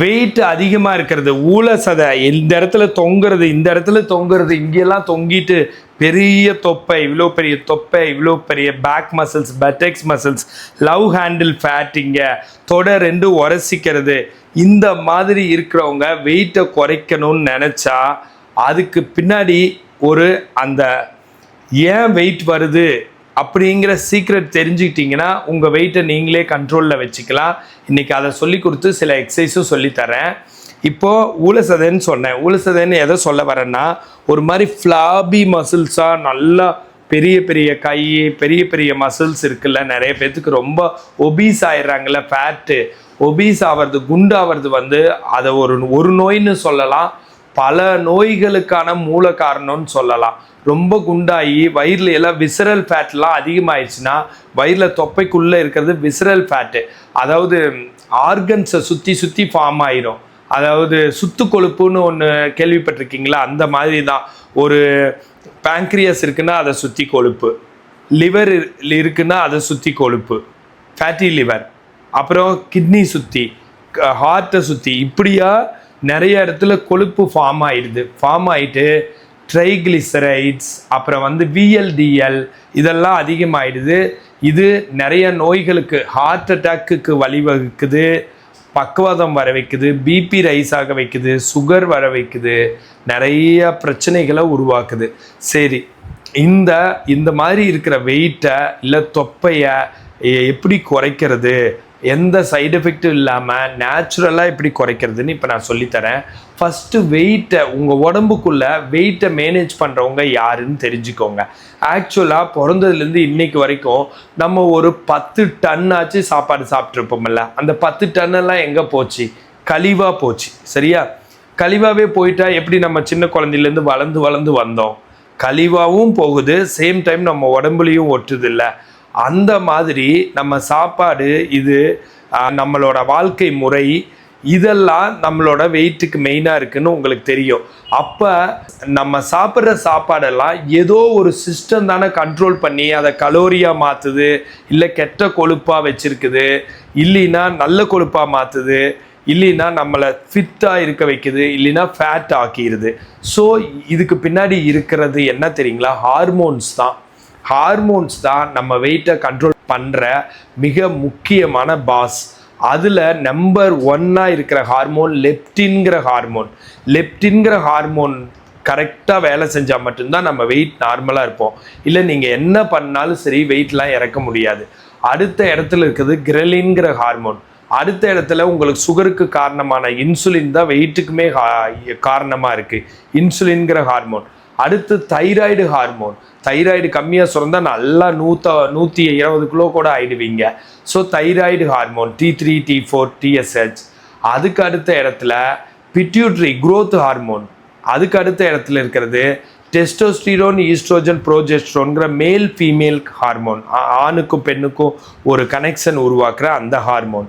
Wait அதிகமாக இருக்கிறது ஊழ சதை இந்த இடத்துல தொங்குறது இந்த இடத்துல தொங்குறது இங்கெல்லாம் தொங்கிட்டு பெரிய தொப்பை இவ்வளோ பெரிய தொப்பை இவ்வளோ பெரிய பேக் மசில்ஸ் பட்டெக்ஸ் மசில்ஸ் லவ் ஹேண்டில் ஃபேட் இங்கே. தொடை ரெண்டு உரசிக்கிறது. இந்த மாதிரி இருக்கிறவங்க வெயிட்டை குறைக்கணும்னு நினச்சா அதுக்கு பின்னாடி ஒரு அந்த ஏன் வெயிட் வருது? அப்படிங்கிற சீக்ரெட் தெரிஞ்சுக்கிட்டீங்கன்னா உங்கள் வெயிட்டை நீங்களே கண்ட்ரோலில் வச்சுக்கலாம். இன்றைக்கி அதை சொல்லி கொடுத்து சில எக்ஸசைஸும் சொல்லித்தரேன் இப்போது ஊழசதைன்னு சொன்னேன். ஊழசதைன்னு எதை சொல்ல வரேன்னா ஒரு மாதிரி ஃப்ளாபி மசில்ஸாக நல்லா பெரிய பெரிய கை பெரிய பெரிய மசில்ஸ் இருக்குல்ல நிறைய பேர்த்துக்கு ரொம்ப ஒபீஸ் ஆயிடுறாங்கல்ல ஃபேட்டு ஒபீஸ் ஆகிறது குண்டாகிறது வந்து அதை ஒரு ஒரு நோய்னு சொல்லலாம். பல நோய்களுக்கான மூல காரணம்னு சொல்லலாம். ரொம்ப குண்டாகி வயிறில் எல்லாம் விசரல் ஃபேட்லாம் அதிகமாயிடுச்சுன்னா வயிறில் தொப்பைக்குள்ளே இருக்கிறது விசரல் ஃபேட்டு அதாவது ஆர்கன்ஸை சுற்றி சுற்றி ஃபார்ம் ஆயிரும். அதாவது சுத்து கொழுப்புன்னு ஒன்று கேள்விப்பட்டிருக்கீங்களா? அந்த மாதிரி தான் ஒரு பேங்க்ரியஸ் இருக்குன்னா அதை சுற்றி கொழுப்பு. லிவர் இருக்குன்னா அதை சுற்றி கொழுப்பு. ஃபேட்டி லிவர் அப்புறம் கிட்னி சுற்றி ஹார்ட்டை சுற்றி இப்படியா நிறைய இடத்துல கொழுப்பு ஃபார்ம் ஆயிடுது. ஃபார்ம் ஆயிட்டு ட்ரைகிளிசரைட்ஸ் அப்புறம் வந்து விஎல்டிஎல் இதெல்லாம் அதிகமாயிடுது. இது நிறைய நோய்களுக்கு ஹார்ட் அட்டாக்குக்கு வழிவகுக்குது பக்குவதம் வர வைக்குது பிபி ரைஸ் ஆக வைக்குது சுகர் வர வைக்குது நிறைய பிரச்சனைகளை உருவாக்குது. சரி இந்த இந்த மாதிரி இருக்கிற வெயிட்டை இல்லை தொப்பையை எப்படி குறைக்கிறது எந்த சைடு எஃபெக்ட்டும் இல்லாமல் நேச்சுரலாக எப்படி குறைக்கிறதுன்னு இப்போ நான் சொல்லித்தரேன். ஃபஸ்ட்டு வெயிட்டை உங்கள் உடம்புக்குள்ளே வெயிட்டை மேனேஜ் பண்ணுறவங்க யாருன்னு தெரிஞ்சுக்கோங்க. ஆக்சுவலாக பிறந்ததுலேருந்து இன்னைக்கு வரைக்கும் நம்ம ஒரு பத்து டன் ஆச்சு சாப்பாடு சாப்பிட்ருப்போம்ல அந்த பத்து டன்னெல்லாம் எங்கே போச்சு? கழிவாக போச்சு. சரியா? கழிவாகவே போயிட்டா எப்படி நம்ம சின்ன குழந்தையிலேருந்து வளர்ந்து வளர்ந்து வந்தோம்? கழிவாகவும் போகுது. சேம் டைம் நம்ம உடம்புலையும் ஒட்டுது இல்லை அந்த மாதிரி நம்ம சாப்பாடு இது நம்மளோட வாழ்க்கை முறை இதெல்லாம் நம்மளோட வெயிட்டுக்கு மெயினாக இருக்குன்னு உங்களுக்கு தெரியும். அப்போ நம்ம சாப்பிட்ற சாப்பாடெல்லாம் ஏதோ ஒரு சிஸ்டம் தானே கண்ட்ரோல் பண்ணி அதை கலோரியாக மாற்றுது இல்லை கெட்ட கொழுப்பாக வச்சுருக்குது இல்லைன்னா நல்ல கொழுப்பாக மாற்றுது இல்லைன்னா நம்மளை ஃபிட்டாக இருக்க வைக்குது இல்லைன்னா ஃபேட் ஆக்கிடுது ஸோ இதுக்கு பின்னாடி இருக்கிறது என்ன தெரியுங்களா? ஹார்மோன்ஸ் தான். ஹார்மோன்ஸ் தான் நம்ம வெயிட்டை கண்ட்ரோல் பண்ணுற மிக முக்கியமான பாஸ் அதில் நம்பர் ஒன்னாக இருக்கிற ஹார்மோன் லெப்டின்கிற ஹார்மோன் லெப்டின்கிற ஹார்மோன் கரெக்டாக வேலை செஞ்சால் மட்டும்தான் நம்ம வெயிட் நார்மலாக இருப்போம். இல்லை நீங்கள் என்ன பண்ணாலும் சரி வெயிட்லாம் இறக்க முடியாது. அடுத்த இடத்துல இருக்குது கிரலின்கிற ஹார்மோன் அடுத்த இடத்துல உங்களுக்கு சுகருக்கு காரணமான இன்சுலின் தான் வெயிட்டுக்குமே காரணமாக இருக்குது இன்சுலின்கிற ஹார்மோன் அடுத்து தைராய்டு ஹார்மோன் தைராய்டு கம்மியாக சுரந்தால் நல்லா நூற்ற நூற்றி இருபது கிலோ கூட ஆயிடுவீங்க. So thyroid hormone T three T four TSH அதுக்கு அடுத்த இடத்துல பிட்யூட்ரி குரோத் ஹார்மோன் அதுக்கு அடுத்த இடத்துல இருக்கிறது testosterone oestrogen ப்ரோஜெஸ்ட்ரோன்கிற male female hormone ஆணுக்கும் பெண்ணுக்கும் ஒரு கனெக்ஷன் உருவாக்குற அந்த ஹார்மோன்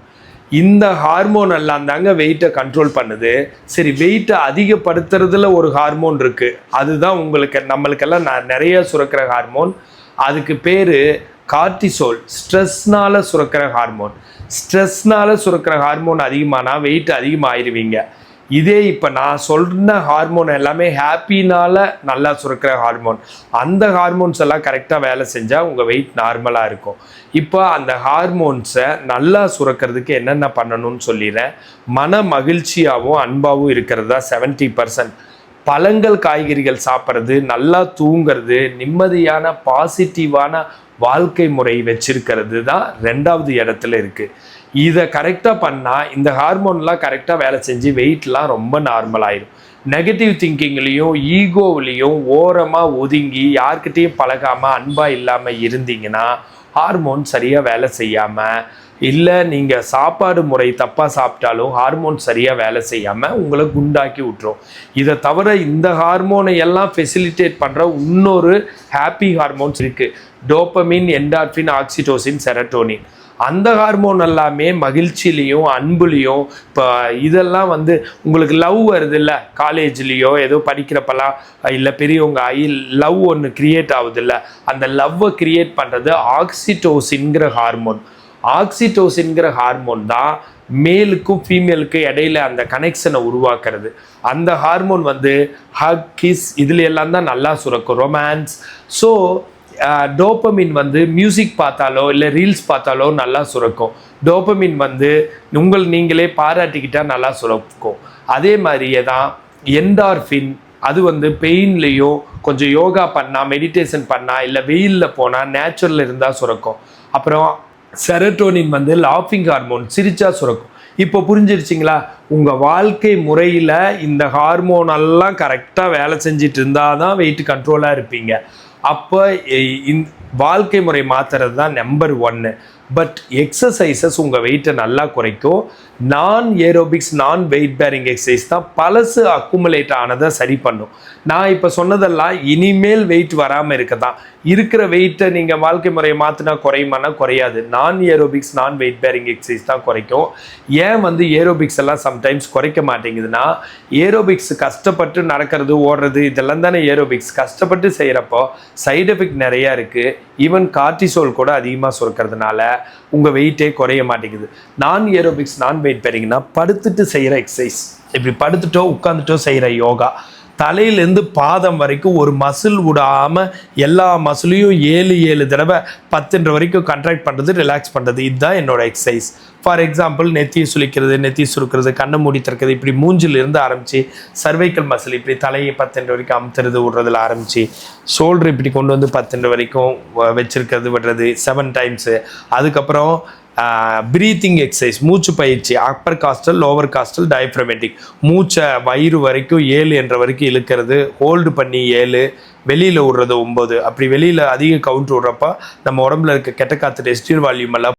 இந்த ஹார்மோன் எல்லாம் தாங்க வெயிட்டை கண்ட்ரோல் பண்ணுது. சரி வெயிட்டை அதிகப்படுத்துறதுல ஒரு ஹார்மோன் இருக்கு. அதுதான் உங்களுக்கு நம்மளுக்கெல்லாம் ந- நிறைய சுரக்கிற ஹார்மோன் அதுக்கு பேர் கார்டிசோல் ஸ்ட்ரெஸ்னால சுரக்கிற ஹார்மோன் ஸ்ட்ரெஸ்னால சுரக்கிற ஹார்மோன் அதிகமானா வெயிட் அதிகமாகிடுவீங்க இதே இப்போ நான் சொல்கிற ஹார்மோன் எல்லாமே ஹாப்பினால் நல்லா சுரக்கிற ஹார்மோன் அந்த ஹார்மோன்ஸ் எல்லாம் கரெக்டாக வேலை செஞ்சால் உங்கள் வெயிட் நார்மலாக இருக்கும். இப்போ அந்த ஹார்மோன்ஸை நல்லா சுரக்கிறதுக்கு என்னென்ன பண்ணணும்னு சொல்லிடுறேன். மன மகிழ்ச்சியாகவும் அன்பாகவும் இருக்கிறது தான் செவன்ட்டி பர்சன்ட் பழங்கள் காய்கறிகள் சாப்பிட்றது நல்லா தூங்குறது நிம்மதியான பாசிட்டிவான வாழ்க்கை முறை வச்சிருக்கிறது தான் ரெண்டாவது இடத்துல இருக்குது இதை கரெக்டாக பண்ணால் இந்த ஹார்மோன்லாம் கரெக்டாக வேலை செஞ்சு வெயிட்லாம் ரொம்ப நார்மல் ஆயிடும் நெகட்டிவ் திங்கிங்லேயும் ஈகோவிலையும் ஓரமாக ஒதுங்கி யார்கிட்டேயும் பழகாமல் அன்பாக இல்லாமல் இருந்தீங்கன்னா ஹார்மோன் சரியாக வேலை செய்யாமல் இல்லை நீங்கள் சாப்பாடு முறை தப்பாக சாப்பிட்டாலும் ஹார்மோன் சரியாக வேலை செய்யாமல் உங்களை குண்டாக்கி விட்டுரும். இதை தவிர இந்த ஹார்மோனை எல்லாம் ஃபெசிலிட்டேட் பண்ணுற இன்னொரு ஹாப்பி ஹார்மோன்ஸ் இருக்குது டோப்பமின் என்டார்ஃபின் ஆக்சிடோசின் செரட்டோனின் அந்த ஹார்மோன் எல்லாமே மகிழ்ச்சியிலையும் அன்புலையும் இப்போ இதெல்லாம் வந்து உங்களுக்கு லவ் வருது இல்லை காலேஜ்லேயோ ஏதோ படிக்கிறப்பெல்லாம் இல்லை பெரியவங்க ஆகி லவ் ஒன்று கிரியேட் ஆகுது இல்லை அந்த லவ்வை கிரியேட் பண்ணுறது ஆக்சிடோசின்கிற ஹார்மோன். ஆக்சிடோசின்கிற ஹார்மோன் தான் மேலுக்கும் ஃபீமேலுக்கும் இடையில அந்த கனெக்ஷனை உருவாக்குறது. அந்த ஹார்மோன் வந்து ஹக் கிஸ் இதுல எல்லாம் தான் நல்லா சுரக்கும் ரொமான்ஸ் ஸோ டோப்பமின் வந்து மியூசிக் பார்த்தாலோ இல்லை ரீல்ஸ் பார்த்தாலோ நல்லா சுரக்கும். டோப்பமின் வந்து உங்கள் நீங்களே பாராட்டிக்கிட்டால் நல்லா சுரக்கும். அதே மாதிரியே தான் என்டார்ஃபின் அது வந்து பெயின்லேயோ கொஞ்சம் யோகா பண்ணால் மெடிடேஷன் பண்ணால் இல்லை வெயிலில் போனால் நேச்சுரல் இருந்தால் சுரக்கும். அப்புறம் செரட்டோனின் வந்து லாஃபிங் ஹார்மோன் சிரிச்சா சுரக்கும். இப்போ புரிஞ்சிருச்சிங்களா? உங்கள் வாழ்க்கை முறையில் இந்த ஹார்மோன் எல்லாம் கரெக்டாக வேலை செஞ்சுட்டு இருந்தால் தான் வெயிட் கண்ட்ரோலாக இருப்பீங்க. அப்போ இந் வாழ்க்கை முறை மாற்றுறது தான் நம்பர் ஒன்று பட் எக்ஸசைசஸ் உங்கள் வெயிட்டை நல்லா குறைக்கும். நான் ஏரோபிக்ஸ் நான் வெயிட் பேரிங் எக்ஸசைஸ் தான் பழசு அக்குமுலேட் ஆனதை சரி பண்ணும். நான் இப்போ சொன்னதெல்லாம் இனிமேல் வெயிட் வராமல் இருக்க தான் இருக்கிற வெயிட்டை நீங்கள் வாழ்க்கை முறையை மாற்றினா குறையுமானா குறையாது. நான் ஏரோபிக்ஸ் நான் வெயிட் பேரிங் எக்ஸசைஸ் தான் குறைக்கும். ஏன் வந்து ஏரோபிக்ஸ் எல்லாம் சம்டைம்ஸ் குறைக்க மாட்டேங்குதுன்னா ஏரோபிக்ஸ் கஷ்டப்பட்டு நடக்கிறது ஓடுறது இதெல்லாம் தானே ஏரோபிக்ஸ் கஷ்டப்பட்டு செய்கிறப்போ சைடு எஃபெக்ட் நிறையா இருக்குது ஈவன் கார்டிசோல் கூட அதிகமாக சுரக்கிறதுனால உங்கள் வெயிட்டே குறைய மாட்டேங்குது. நான் ஏரோபிக்ஸ் நான் வெயிட் பேரிங்னா படுத்துட்டு செய்கிற எக்ஸசைஸ் இப்படி படுத்துட்டோ உட்காந்துட்டோ செய்கிற யோகா. தலையிலேருந்து பாதம் வரைக்கும் ஒரு மசில் விடாமல் எல்லா மசிலையும் ஏழு ஏழு தடவை பத்துன்ற வரைக்கும் கண்ட்ராக்ட் பண்ணுறது ரிலாக்ஸ் பண்ணுறது இதுதான் என்னோட எக்ஸசைஸ் ஃபார் எக்ஸாம்பிள் நெத்தியை சுளிக்கிறது நெத்தி சுருக்கிறது கண்ணை மூடி திறக்கிறது இப்படி மூஞ்சிலிருந்து ஆரம்பித்து சர்வைக்கல் மசில் இப்படி தலையை பத்துன்ற வரைக்கும் அமுத்துறது விடுறதுல ஆரம்பித்து ஷோல்டர் இப்படி கொண்டு வந்து பத்துன்ற வரைக்கும் வச்சுருக்கிறது விடுறது செவன் டைம்ஸு அதுக்கப்புறம் ப்ரீத்திங் எக்ஸசைஸ் மூச்சு பயிற்சி upper costal lower costal diaphragmatic மூச்சை வயிறு வரைக்கும் ஏழு என்ற வரைக்கும் இழுக்கிறது ஹோல்டு பண்ணி ஏழு வெளியில் விடுறது ஒம்பது அப்படி வெளியில் அதிக கவுண்ட் விடுறப்ப நம்ம உடம்புல இருக்க கெட்ட காற்று ரெஸ்டியூர் வால்யூம் எல்லாம்